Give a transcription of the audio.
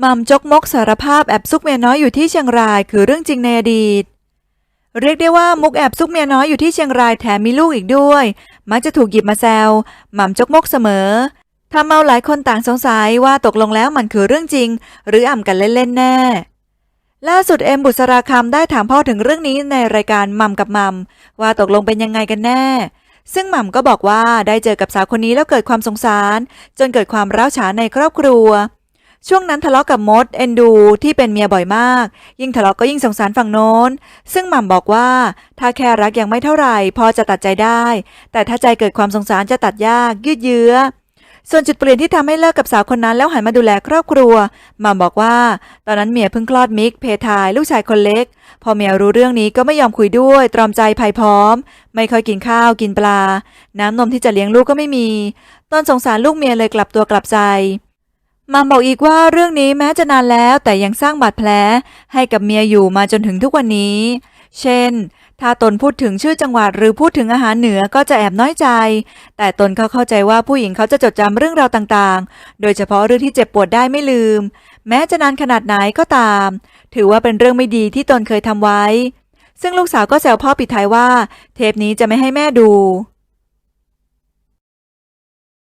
มัมจกมกสารภาพแอบซุกเมียน้อยอยู่ที่เชียงรายคือเรื่องจริงในอดีต เรียกได้ว่ามุกแอบซุกเมียน้อยอยู่ที่เชียงรายแถมมีลูกอีกด้วย มักจะถูกหยิบมาแซวหม่ำจกมกเสมอทำเอาหลายคนต่างสงสัยว่าตกลงแล้วมันคือเรื่องจริง หรืออ่ำกันเล่นๆแน่ ล่าสุดเอ็มบุษราคำได้ถามพ่อถึงเรื่องนี้ในรายการมัมกับมัมว่าตกลงเป็นยังไงกันแน่ซึ่งหม่ำก็บอกว่าได้เจอกับสาวคนนี้แล้วเกิดความสงสาร จนเกิดความร้าวฉานในครอบครัว ช่วงนั้นทะเลาะกับมดเอนดูที่เป็นเมียบ่อยมาก ยิ่งทะเลาะก็ยิ่งสงสารฝั่งโน้น ซึ่งหม่ำบอกว่า ถ้าแค่รักยังไม่เท่าไหร่พอจะตัดใจได้ แต่ถ้าใจเกิดความสงสารจะตัดยากยืดเยื้อ ส่วนจุดเปลี่ยนที่ทำให้เลิกกับสาวคนนั้นแล้วหันมาดูแลครอบครัวหม่ำบอกว่า ตอนนั้นเมียเพิ่งคลอดมิกเพทายลูกชายคนเล็ก พอเมียรู้เรื่องนี้ก็ไม่ยอมคุยด้วยตรอมใจภัยพร้อม ไม่ค่อยกินข้าวกินปลา น้ำนมที่จะเลี้ยงลูกก็ไม่มี ตอนสงสารลูกเมียเลยกลับตัวกลับใจ มัมบอกอีกว่าเรื่องนี้แม้จะนานแล้วแต่ยังสร้างบาดแผลให้กับเมียอยู่มาจนถึงทุกวันนี้ เช่น ถ้าตนพูดถึงชื่อจังหวัดหรือพูดถึงอาหารเหนือก็จะแอบน้อยใจ แต่ตนเขาเข้าใจว่าผู้หญิงเขาจะจดจำเรื่องราวต่างๆ โดยเฉพาะเรื่องที่เจ็บปวดได้ไม่ลืม แม้จะนานขนาดไหนก็ตาม ถือว่าเป็นเรื่องไม่ดีที่ตนเคยทำไว้ ซึ่งลูกสาวก็แซวพ่อปิดท้ายว่า เทปนี้จะไม่ให้แม่ดู